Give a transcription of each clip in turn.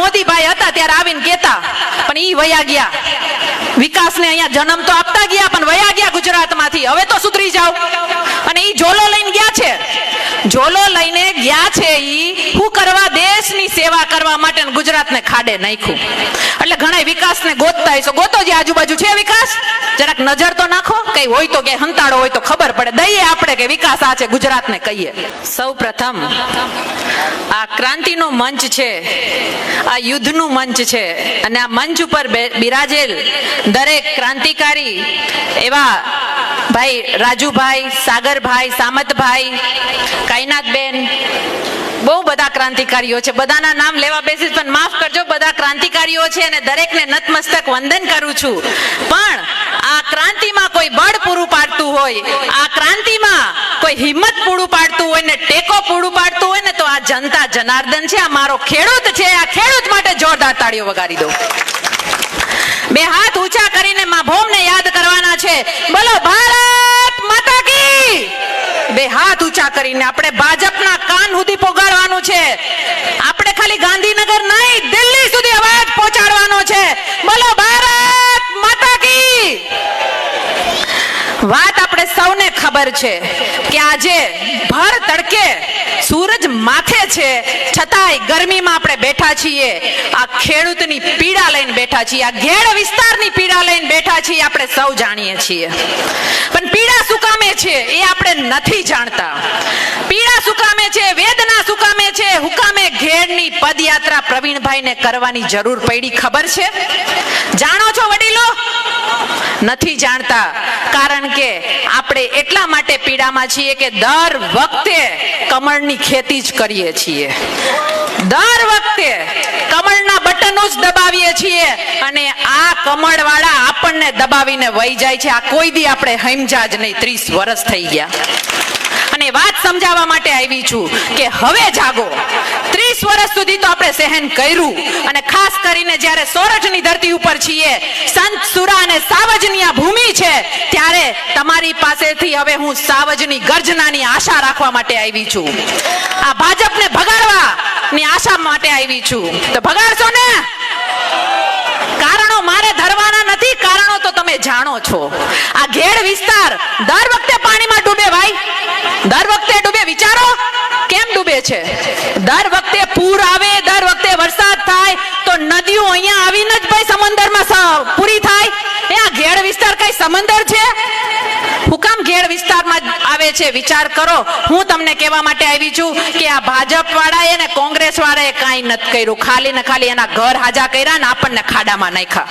મોદીભાઈ હતા, ત્યારે આવીને કેતા પણ ઈ વયા ગયા. વિકાસને અહીંયા જન્મ તો આપતા ગયા, પણ વયા ગયા ગુજરાતમાંથી. હવે તો સુધરી જાવ અને ઈ જોલો લઈને ગયા છે. જોલો લઈને ગયા છે ઈ. હું કરવા દેશની સેવા કરવા માટે ગુજરાતને ખાડે નાખ્યું. એટલે વિકાસને ગોતતા હશો? ગોતો જે આજુબાજુ છે વિકાસ? જરાક નજર તો નાખો. કઈ હોય તો કે હંતાડો હોય તો ખબર પડે. દઈએ આપણે કે વિકાસ આ છે, ગુજરાતને કહીએ. સૌ પ્રથમ આ ક્રાંતિનો મંચ છે, આ યુદ્ધનું મંચ છે, અને આ મંચ ઉપર બિરાજેલ દરેક ક્રાંતિકારી એવા ભાઈ, રાજુભાઈ, સાગરભાઈ, સામતભાઈ કાયનાથબેન બહુ બધા ક્રાંતિકારીઓ છે. બધાના નામ લેવા બેસીસ પણ માફ કરજો, બધા ક્રાંતિકારીઓ છે અને દરેકને નતમસ્તક વંદન કરું છું. પણ આ ક્રાંતિમાં કોઈ બળ પૂરું પાડતું હોય, આ ક્રાંતિમાં કોઈ હિંમત પૂરું પાડતું હોય ને ટેકો પૂરું પાડતું હોય ને તો આ જનતા જનાર્દન છે, આ મારો ખેડૂત છે, આ ખેડૂત માટે જોરદાર તાળીઓ વગાડી દો. બે હાથ ઊંચા કરીને મા ભોમને યાદ કરવાના છે બોલો ભારત માતા કી બે હાથ ઊંચા કરીને આપણે ભાજપના કાન સુધી પોગાડવાનું છે. આપણે ખાલી ગાંધીનગર નહીં દિલ્હી સુધી અવાજ પહોંચાડવાનો છે બોલો ભારત માતા કી વાત આપણે સૌને ખબર છે કે આજે ભર તડકે સૂરજ માથે છે. છતાંય ગરમીમાં આપણે બેઠા છીએ. આ ખેડૂતની પીડા લઈને બેઠા છીએ. આ ઘેડ વિસ્તારની પીડા લઈને બેઠા છીએ આપણે સૌ જાણીએ છીએ. પણ પીડા સુકામે છે એ આપણે નથી જાણતા. પીડા સુકામે છે? વેદના સુકામે છે? હુકામે ઘેડની પદયાત્રા પ્રવીણભાઈને કરવાની જરૂર પડી ખબર છે? જાણો છો નથી જાણતા. કારણ કે આપણે એટલા માટે પીડામાં છીએ કે દર વખતે કમળની ખેતી જ કરીએ છીએ. દર વખતે કમળના બટનો જ દબાવીએ છીએ અને આ કમળવાળા આપણને દબાવીને વહી જાય છે. આ કોઈ દી આપણે હમજા જ નહીં. ત્રીસ વર્ષ થઈ ગયા. અને વાત સમજાવવા માટે આવી છું કે હવે જાગો. ત્રીસ વર્ષ સુધી તો આપણે સહન કર્યું. અને ખાસ કરીને જ્યારે સોરઠની ધરતી ઉપર છીએ, સંત સુરા અને સાવજની આ ભૂમિ છે, ત્યારે તમારી પાસેથી હવે હું સાવજની ગર્જનાની આશા રાખવા માટે આવી છું. આ ભાજપને ભગાડવા ની આશા માટે આવી છું. તો ભગાડશો ને? કારણો મારે ધરવાના નથી, કારણો તો તમે જાણો છો. આ ઘેડ વિસ્તાર દર વખતે પાણીમાં ડૂબે ભાઈ. દર વખતે ડૂબે વિચારો કેમ ડૂબે છે. દર વખતે પૂર આવે, દર વખતે વરસાદ થાય, તો નદીઓ અહીંયા આવીને જ ભાઈ સમંદરમાં પૂરી થાય. એ આ ઘેડ વિસ્તાર કઈ સમંદર છે? હુકામ ઘેડ વિસ્તારમાં આવે છે? વિચાર કરો. હું તમને કહેવા માટે આવી છું કે આ ભાજપ વાળાએ ને કોંગ્રેસ વાળાએ કાંઈ નથી કર્યું. ખાલી ને ખાલી એના ઘર હાજા કર્યા ને આપણને ખાડામાં નાખ્યા.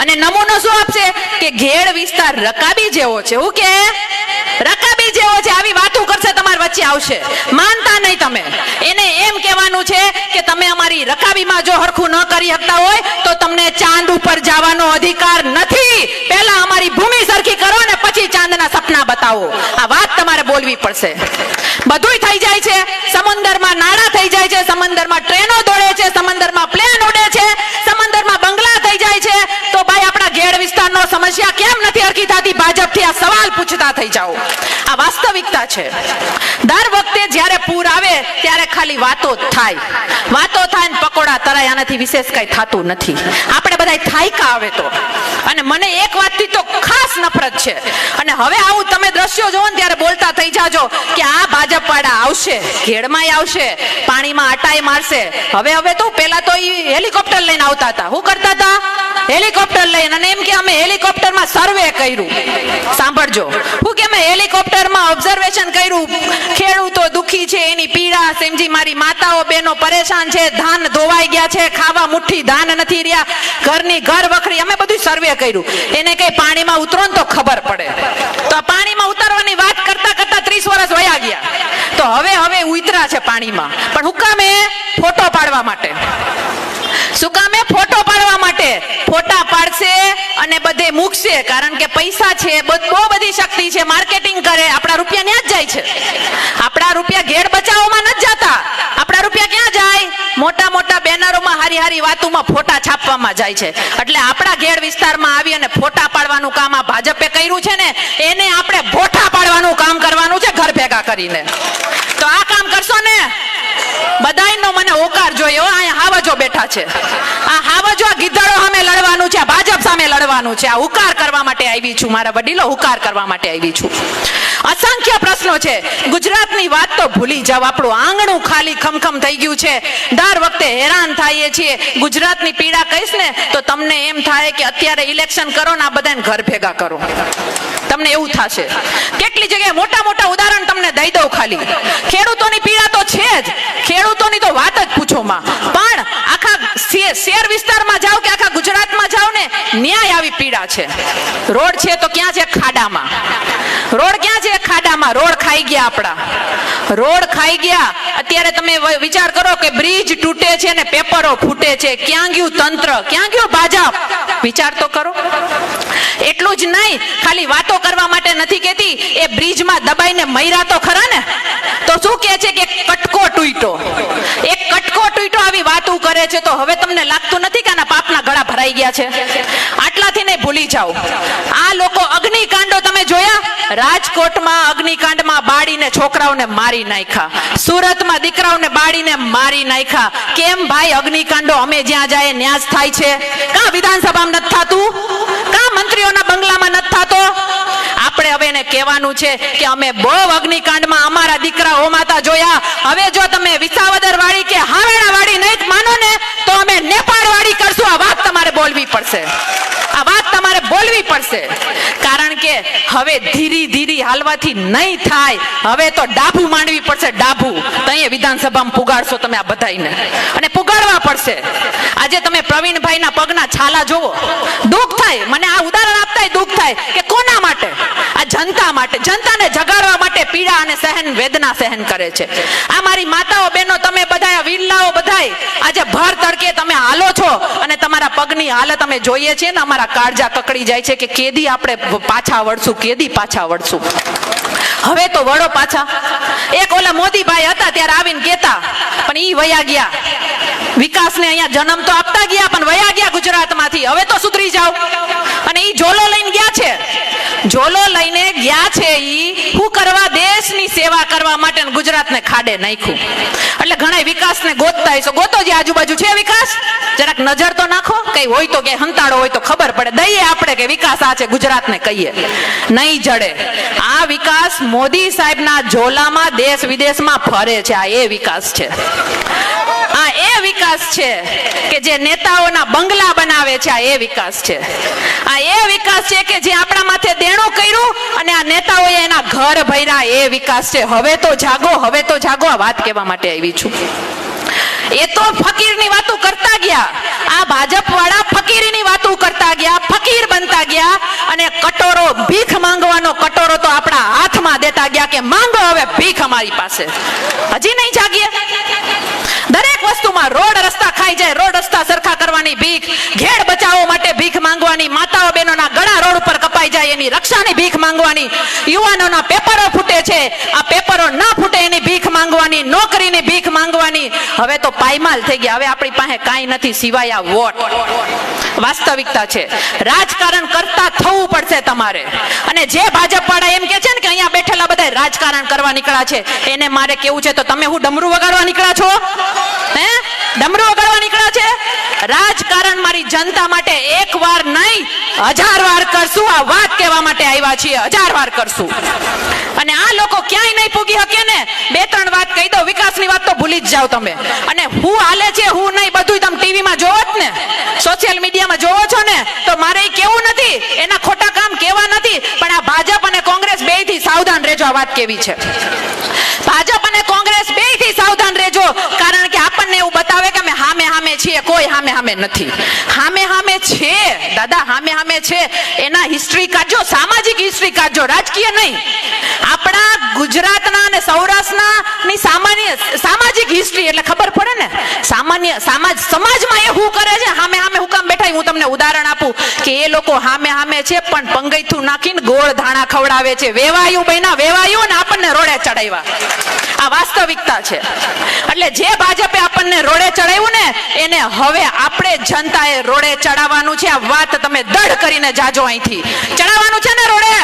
અને નમૂનો શું આપશે? કે ઘેડ વિસ્તાર રકાબી જેવો છે. હું કે? રકાબી જેવો છે. આવી વાતો આવશે. માનતા નહીં તમે. એને એમ કહેવાનું છે કે તમે અમારી રકાબીમાં જો હરખું ન કરી શકતા હોય, તો તમને ચાંદ ઉપર જવાનો અધિકાર નથી. પહેલા અમારી ભૂમિ સરખી કરો ને પછી ચાંદના સપના બતાવો. આ વાત તમારે બોલવી પડશે. બધુંય થઈ જાય છે. સમુંદરમાં નાણાં થઈ જાય છે. સમુંદરમાં ટ્રેનો દોડે છે. સમુંદરમાં પ્લેન ઉડે છે સમુંદરમાં બંગલા થઈ જાય છે તો ભાઈ આપણા સમસ્યા કેમ નથી હરખી થતી? ભાજપથી આ સવાલ પૂછતા થઈ જાઓ. આ વાસ્તવિકતા છે. દર વખતે જ્યારે પૂર આવે, ત્યારે ખાલી વાતો થાય. વાતો થાય ને પકોડા તરાય, આનાથી વિશેષ કઈ થતું નથી. આપણે બધા થાયકા આવે તો. અને મને એક વાતથી તો ખાસ નફરત છે. અને હવે આવું તમે દ્રશ્યો જોવો ને ત્યારે બોલતા થઈ જાજો કે આ ભાજપ વાળા આવશે, ઘેડમાંય આવશે, પાણીમાં આટાઈ મારશે. હવે હવે તો પેલા તો એ હેલિકોપ્ટર લઈને આવતા હતા. શું કરતા હતા? હેલિકોપ્ટર લઈને. અને અમે હેલિકોપ્ટરમાં સર્વે કર્યું. સાંભળજો. હું કે અમે હેલિકોપ્ટરમાં ઓબ્ઝર્વેશન કર્યું. ખેડૂતો દુખી છે, એની પીડા સમજી મારી માતાઓ, બહેનો પરેશાન છે, ધાન ધોવાઈ ગયા છે, ખાવા મુઠ્ઠી ધાન નથી રહ્યા, ઘરની ઘર વખરી. અમે બધું સર્વે કર્યું. એને કઈ પાણીમાં ઉતરો તો ખબર પડે. તો પાણીમાં ઉતારવાની વાત કરતા કરતા ત્રીસ વર્ષ વયા ગયા. તો હવે હવે ઉતરા છે પાણીમાં. પણ હુકામે ફોટો પાડવા માટે? શું કામે ફોટો પાડવા માટે? ફોટા અને બધે મૂકશે, કારણ કે પૈસા છે, બહુ બધી શક્તિ છે, માર્કેટિંગ કરે, આપણા રૂપિયા ત્યાં જ જાય છે. આપણા રૂપિયા ઘેર બચાવવામાં નથી જતા. આપણા રૂપિયા ક્યાં જાય? મોટા મોટા બેનરોમાં હારી હારી વાતોમાં ફોટા છાપવામાં જાય છે. એટલે આપણા ઘેર વિસ્તારમાં આવી અને ફોટા પાડવાનું કામ આ ભાજપે કર્યું છે ને, એને આપણે ભોઠા પાડવાનું કામ કરવાનું છે ઘર ભેગા કરીને. તો આ કામ કરશો ને? બધાયનો મને હોકાર જોઈએ અહીંયા હાવજો બેઠા છે. આ હાવજો, આ ગીધડો સામે લડવાનું સામે લડવાનું છે. આ હુકાર કરવા માટે આવી છું. મારા વડીલો હુકાર કરવા માટે આવી છું. અસંખ્ય પ્રશ્નો છે. ગુજરાતની વાત તો ભૂલી જાવ આપણું આંગણું ખાલી ખમખમ થઈ ગયું છે. દર વખતે હેરાન થઈએ છીએ. ગુજરાતની પીડા કહીશ ને, તો તમને એમ થાય કે અત્યારે ઇલેક્શન કરો ને આ બધાને ઘર ભેગા કરો. તમને એવું થશે. કેટલી જગ્યાએ મોટા મોટા ઉદાહરણ તમને દઈ દઉં ખાલી. ખેડૂતોની પીડા તો છે જ. ખેડૂતોની તો વાત જ પૂછો માં. પણ આખા શેર વિસ્તારમાં જાઓ કે આખા ને ન્યાય આવી પીડા છે. રોડ છે તો ક્યાં છે? ખાડામાં. રોડ ક્યાં છે? ખાડામાં. રોડ ખાઈ ગયા આપણા. રોડ ખાઈ ગયા. અત્યારે તમે વિચાર કરો કે બ્રિજ તૂટે છે ને પેપરો ફૂટે છે. ક્યાં ગયું તંત્ર? ક્યાં ગયું ભાજપ? વિચાર તો કરો. એટલું જ નહીં. ખાલી વાતો કરવા માટે નથી કહેતી. એ બ્રિજમાં દબાઈને મૈરા તો ખરા ને? તો શું કહે છે કે કટકો તૂટ્યો? એક કટકો તૂટ્યો, આવી વાતો કરે છે. તો હવે તમને લાગતું નથી કે આના પાપના ગળા ભરાઈ ગયા છે. આટલાથી નહીં ભૂલી જાઓ. આ લોકો અગ્નિકાંડો તમે જોયા? રાજકોટમાં અગ્નિકાંડમાં બાળીને છોકરાઓને મારી નાખ્યા. સુરતમાં દીકરાઓને બાળીને મારી નાખ્યા. કેમ ભાઈ અગ્નિકાંડો અમે જ્યાં જાય ન્યાસ થાય છે? કા વિધાનસભામાં નથી થતું? કા મંત્રીઓના બંગલામાં નથી થતો? આપણે હવે એને કહેવાનું છે કે અમે બહુ અગ્નિકાંડમાં અમારા દીકરા હોમાતા જોયા. હવે જો તમે વિસાવદર વાળી કે હાવેડા વાળી નહીં માનો ને, તો અમે નેપાળ વાળી કરશું આ વાત તમારે બોલવી પડશે. આ વાત તમારે બોલવી પડશે. કારણ કે હવે ધીરી ધીરી હાલવાથી નહીં થાય. હવે તો ડાભું માંડવી પડશે, ડાભું. તો અહીંયા વિધાનસભામાં પુગાડશો તમે આ બધાને અને પુગાડવા પડશે. આજે તમે પ્રવીણભાઈના પગના છાલા જોવો. દુઃખ થાય. મને આ ઉદાહરણ આપતા દુઃખ થાય કે કોના માટે? આ જનતા માટે. જનતાને જગાડવા માટે પીડા અને સહન વેદના સહન કરે છે. આ મારી માતાઓ બહેનો, તમે બધા વીરલાઓ બધાય આજે ભર તડકે તમે હાલો છો અને તમારા પગની હાલત અમે જોઈએ છીએ ને અમારા કાળજા કકડી જાય છે કે કેદી આપણે પાછા વળશું, કેદી પાછા વળશું. હવે તો વળો પાછા. એક ઓલા મોદીભાઈ હતા ત્યારે આવીને કેતા પણ ઈ વયા ગયા. વિકાસને અહીંયા જન્મ તો આપતા ગયા, પણ વયા ગયા ગુજરાતમાંથી. હવે તો સુધરી જાઓ. અને ઈ જોલો છે ઝોલો લઈને ગયા છે ઈ. હું કરવા દેશની સેવા કરવા માટે ગુજરાતને ખાડે નાખ્યું. એટલે ઘણા વિકાસને ગોતતા હશો. ગોતો જે આજુબાજુ છે વિકાસ? જરાક નજર તો નાખો. કઈ હોય તો કે હંતાડો હોય તો ખબર પડે. દઈએ આપણે કે વિકાસ આ છે, ગુજરાતને કહીએ. નહીં જડે. આ વિકાસ મોદી સાહેબના ઝોલામાં દેશ વિદેશમાં ફરે છે. આ એ વિકાસ છે. વિકાસ છે કે જે નેતાઓના બંગલા બનાવે છે, આ એ વિકાસ છે. આ એ વિકાસ છે કે જે આપણા માથે દેણું કર્યું અને આ નેતાઓએ એના ઘર ભર્યા, એ વિકાસ છે. હવે તો જાગો, હવે તો જાગો, આ વાત કહેવા માટે આવી છું. એ તો ફકીરની વાતો કરતા ગયા. આ ભાજપ વાળા ફકીરીની વાતો કરતા ગયા, ફકીર બનતા ગયા અને કટોરો, ભીખ માંગવાનો કટોરો તો આપણા હાથમાં દેતા ગયા કે માંગો હવે ભીખ અમારી પાસે. હજી નહીં જાગીએ દરેક વસ્તુમાં રોડ રસ્તા ખાઈ રસ્તા સરખા કરવાની ભીખ ઘેડ બચાવો માટે ભીખ માંગવાની માતાઓ બહેનોના ગળા રોડ ઉપર કપાઈ જાય એની રક્ષાની ભીખ માંગવાની. યુવાનોના પેપરો ફૂટે છે. આ પેપરો ના ફૂટે માંગવાની નોકરીની ભીખ માંગવાની. હવે તો પાયમાલ થઈ ગયા. હવે આપણી પાસે કાંઈ નથી સિવાય આ વોટ. વાસ્તવિકતા છે. રાજકારણ કરતા થવું પડશે તમારે. અને જે ભાજપ વાળા એમ કે છે ને કે અહીંયા બેઠેલા બધા રાજકારણ કરવા નીકળ્યા છે, એને મારે કેવું છે? તો તમે હું ડમરું વગાડવા નીકળ્યા છો? હે? ડમરું વગાડવા નીકળ્યા છે? રાજકારણ મારી જનતા માટે એક વાર નહીં, હજાર વાર કરશું. આ વાત કહેવા માટે આવ્યા છીએ. હજાર વાર કરશું. અને આ લોકો ક્યાંય નહીં પૂગી શકે ને? બે ત્રણ વાત કહી દો વિકાસની વાત તો ભૂલી જ જાઓ તમે. અને હું હાલે છે, હું નહીં બધું તમે ટીવીમાં જોવો જ ને? સોશિયલ મીડિયામાં જોવો છો ને? તો મારે કેવું નથી? એના ખોટા કામ કેવા નથી? પણ આ ભાજપ અને કોંગ્રેસ બેથી સાવધાન રહેજો, આ વાત કેવી છે. ભાજપ અને કોંગ્રેસ બેથી સાવધાન રહેજો કારણ કે આપણને એવું બતાવે કે છીએ કોઈ હામે હામે નથી. હામે હામે છે, દાદા હામે હામે છે. એના હિસ્ટ્રી કાઢજો, સામાજિક હિસ્ટ્રી કાઢજો, રાજકીય નહીં. આપણા ગુજરાતના અને સૌરાષ્ટ્રના ની સામાન્ય, સામાજિક હિસ્ટ્રી એટલે ખબર પડે ને? સામાન્ય, સમાજ, સમાજમાં એ હું કરે છે, હામે હામે હું બેઠા, હું તમને ઉદાહરણ આપું કે એ લોકો હામે હામે છે, પણ પંગૈથું નાખીને ગોળ ધાણા ખવડાવે છે. વેવાયું બહેના, વેવાયું ને આપણને રોડે ચડાવ્યા. આ વાસ્તવિકતા છે. એટલે જે ભાજપે આપણને રોડે ચડાવ્યું ને, એને હવે આપણે જનતાએ રોડે ચડાવવાનું છે. આ વાત તમે દઢ કરીને જાજો અહીંથી. ચડાવવાનું છે ને રોડે?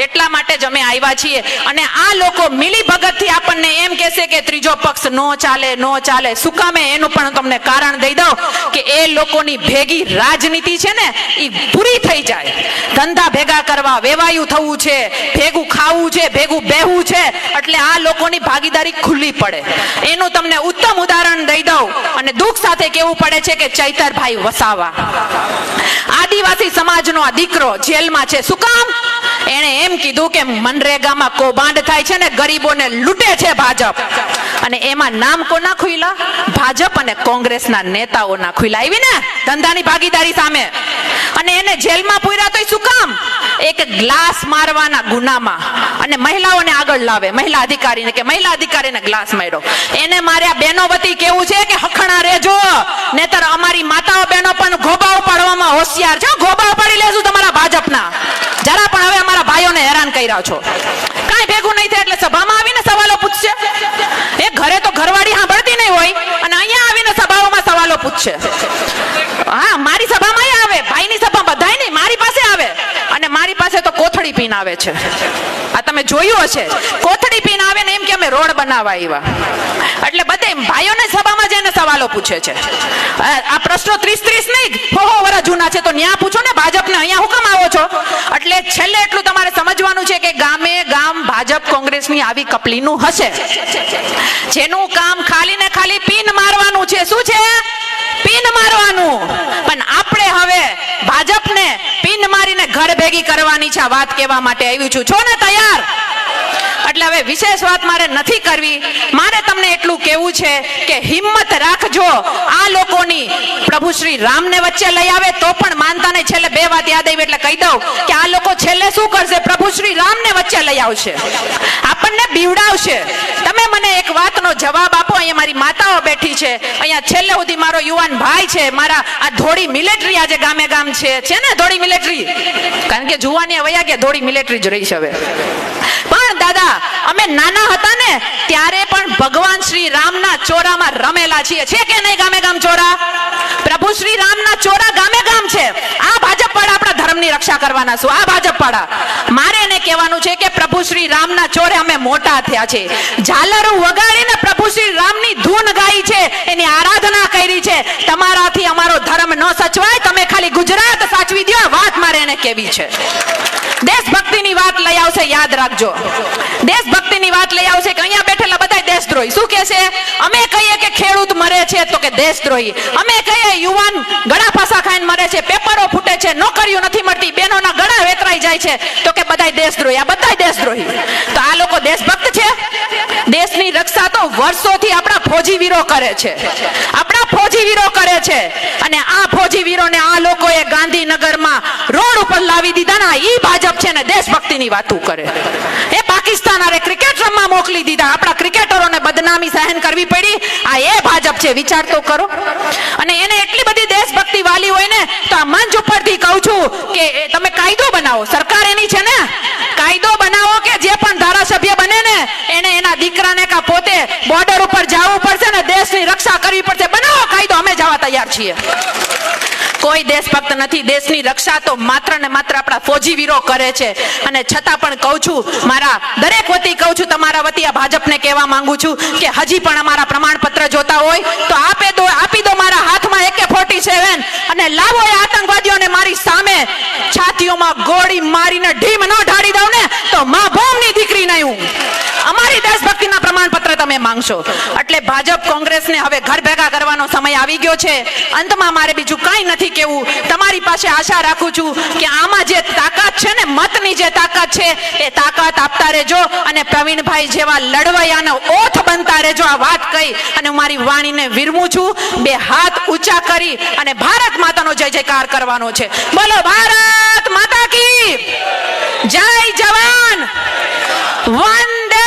એટલા માટે જ અમે આવ્યા છીએ. અને આ લોકો મિલી ભગતથી આપણને એમ કહેશે કે ત્રીજો પક્ષ નો ચાલે નો ચાલે. શું કામે? એનું પણ તમને કારણ દઈ દઉં કે એ લોકોની ભેગી રાજનીતિ છે ને એ પૂરી થઈ જાય. ધંધા ભેગા કરવા વેવાયું થવું છે, ભેગું ખાવું છે, ભેગું બેહવું છે. એટલે આ લોકોની ભાગીદારી ખુલ્લી પડે. એનું તમને ઉત્તમ ઉદાહરણ દઈ દઉં અને દુઃખ સાથે કેવું પડે છે કે ચૈતરભાઈ વસાવા. આદિવાસી સમાજનો આ દીકરો જેલમાં છે. શું કામ? એણે એમ કીધું કે મનરેગામાં કૌભાંડ થાય છે ને ગરીબોને લૂંટે છે ભાજપ. અને એમાં નામ કોના ખુલ્લા ભાજપ અને કોંગ્રેસના નેતાઓના ખુલ્લા આવી ને? ધંધાની ભાગીદારી સામે. અને એને જેલમાં પૂર્યા તો શું કામ? એક ગ્લાસ મારવાના ગુનામાં. અને મહિલાઓને આગળ લાવે. મહિલા અધિકારીને કે મહિલા અધિકારીને ગ્લાસ માર્યો. એને માર્યા બેનો વતી કેવું છે કે હખણા રેજો. નેતર અમારી માતાઓ બહેનો પણ ગોબા ઉપાડવામાં હોશિયાર છે. ગોબા ઉપાડી લેશું તમારા ભાજપના. જરા પણ હવે અમારા ભાઈઓને હેરાન કર્યા છો. કાંઈ ભેગું નહીં થાય એટલે સભામાં આવીને સવાલો પૂછશે. એ ઘરે તો ઘરવાળી સાંભળતી નહીં હોય. અને અહીંયા આવીને સભાઓમાં સવાલો પૂછશે. હા, મારી સભામાં ય આવે ભાઈની સભા બધાય નહીં મારી પાસે આવે અને મારી પાસે તો કોથળી પીન આવે છે. આ તમે જોયું હશે. કોથળી પીન આવે ને એમ કે અમે રોડ બનાવવા આવ્યા. એટલે બધે ભાઈઓને સભામાં જઈને સવાલો પૂછે છે. આ પ્રશ્નો ત્રીસ ત્રીસ નહીં, હો વર્ષ જૂના છે, તો ન્યા પૂછો ને ભાજપને, અહીંયા હુકમ કેમ આવો છો? એટલે છેલ્લે એટલું તમારે સમજવાનું છે કે ગામ ભાજપ કોંગ્રેસની આવી કપલીનું હશે. જેનું કામ ખાલી ને ખાલી પિન મારવાનું છે. શું છે? પિન મારવાનું. પણ આપણે હવે ભાજપને પીન મારીને ઘર ભેગી કરવાની છે વાત કહેવા માટે આવી છું. છો ને તૈયાર? એટલે હવે વિશેષ વાત મારે નથી કરવી. મારે તમને એટલું કહેવું છે કે હિંમત રાખજો. આ લોકોની પ્રભુ શ્રી રામને વચ્ચે લઈ આવે તો પણ માનતા ને છેલ્લે બે વાત યાદ આવી એટલે કહી દઉં કે આ લોકો છેલ્લે શું કરશે? પ્રભુ શ્રી રામને વચ્ચે લઈ આવશે. આપણને બીવડાવશે. તમે મને એક વાતનો જવાબ આપો, અહીંયા મારી માતાઓ બેઠી છે. અહીંયા છેલ્લે સુધી મારો યુવાન ભાઈ છે. મારા આ ધોળી મિલિટરી આજે ગામે ગામ છે. છે ને ધોળી મિલિટરી? કારણ કે જુવાની વયા ગયા, ધોળી મિલિટરી જ રહી છે હવે. પણ દાદા, અમે નાના હતા ને, ત્યારે પણ ભગવાન શ્રી રામના ચોરામાં રમેલા છીએ. છે કે નહીં ગામે ગામ ચોરા? પ્રભુ શ્રી રામના ચોરા ગામે ગામ છે. આ ભાજપ વાળા આપણા ધર્મની રક્ષા કરવાના છું. આ ભાજપ વાળા મારે એને કહેવાનું છે કે પ્રભુ શ્રી રામના ચોરે અમે મોટા થયા છે. ઝાલરો વગાડીને પ્રભુ શ્રી રામની ધૂન ગાઈ છે. એની આરાધના કરી છે. તમારાથી અમારો ધર્મ ન સચવાય ખાલી ગુજરાત સાચવી દો વાત મારે એને કેવી છે. દેશભક્તિની વાત લઈ આવશે, યાદ રાખજો. દેશભક્તિની વાત લઈ આવશે કે દેશદ્રોહી. શું કે છે? અમે કહીએ કે ખેડૂત મરે છે તો કે દેશદ્રોહી. અમે કહીએ યુવાન ગળા ફાંસા ખાઈને મરે છે, પેપરો ફૂટે છે, નોકરીઓ નથી મળતી, બહેનોના ગળા વેતરાઈ જાય છે, તો કે બધાય દેશદ્રોહી. આ બધાય દેશદ્રોહી. તો આ લોકો દેશભક્ત છે? દેશની રક્ષા તો વર્ષોથી આપણા ફોજી વીરો કરે છે. આપણા ફોજી વીરો કરે છે. અને આ ફોજી વીરોને આ લોકોએ ગાંધીનગરમાં રોડ ઉપર લાવી દીધા ના ઈ ભાજપ છે ને દેશભક્તિની વાતો કરે. પાકિસ્તાન આરે ક્રિકેટ રમવા મોકલી દીધા. આપણા ક્રિકેટરોને બદનામી સહન કરવી પડી. આ એ ભાજપ છે. વિચાર તો કરો. અને એને એટલી બધી દેશભક્તિ વાલી હોય ને, તો આ મંચ ઉપરથી કહું છું કે તમે કાયદો બનાવો. સરકાર એની છે ને? કાયદો બનાવો કે જે પણ ધારાસભ્ય બને ને, એને એના દીકરાને કા પોતે બોર્ડર ઉપર જવું પડશે ને, દેશની રક્ષા કરવી પડશે. બનાવો કાયદો. અમે જવા તૈયાર છીએ. કોઈ દેશભક્ત નથી, દેશની રક્ષા તો માત્ર ને માત્ર આપણા ફોજી વીરો કરે છે. અને છતાં પણ કહું છું, મારા દરેક વતી કહું છું, તમારા વતી આ ભાજપને કહેવા માંગુ છું કે હજી પણ અમારા પ્રમાણપત્ર જોતા હોય તો આપે દો આપી દો મારા હાથમાં એકે ફોર્ટી સેવન અને લાવો એ આતંકવાદીઓને મારી સામે. છાતીઓમાં ગોળી મારીને ઢીમ ન ઢાળી દઉં ને તો મા ભૌમની દીકરી નહીં હું. અમારી પ્રમાણપત્ર તમે માંગશો. એટલે ભાજપ કોંગ્રેસને હવે ઘર ભેગા કરવાનો સમય આવી ગયો છે. અંતમાં મારે બીજું કાંઈ નથી કેવું તમારી પાસે આશા રાખું છું કે આમાં જે તાકાત છે ને, મતની જે તાકાત છે, એ તાકાત આપતા રહેજો અને પ્રવીણભાઈ જેવા લડવૈયાનો ઓથ બનતા રહેજો. આ વાત કહી અને હું મારી વાણીને વિરમું છું. બે હાથ ઊંચા કરી અને ભારત માતાનો જય જયકાર કરવાનો છે. બોલો, ભારત માતા કી જય જવાન. વંદે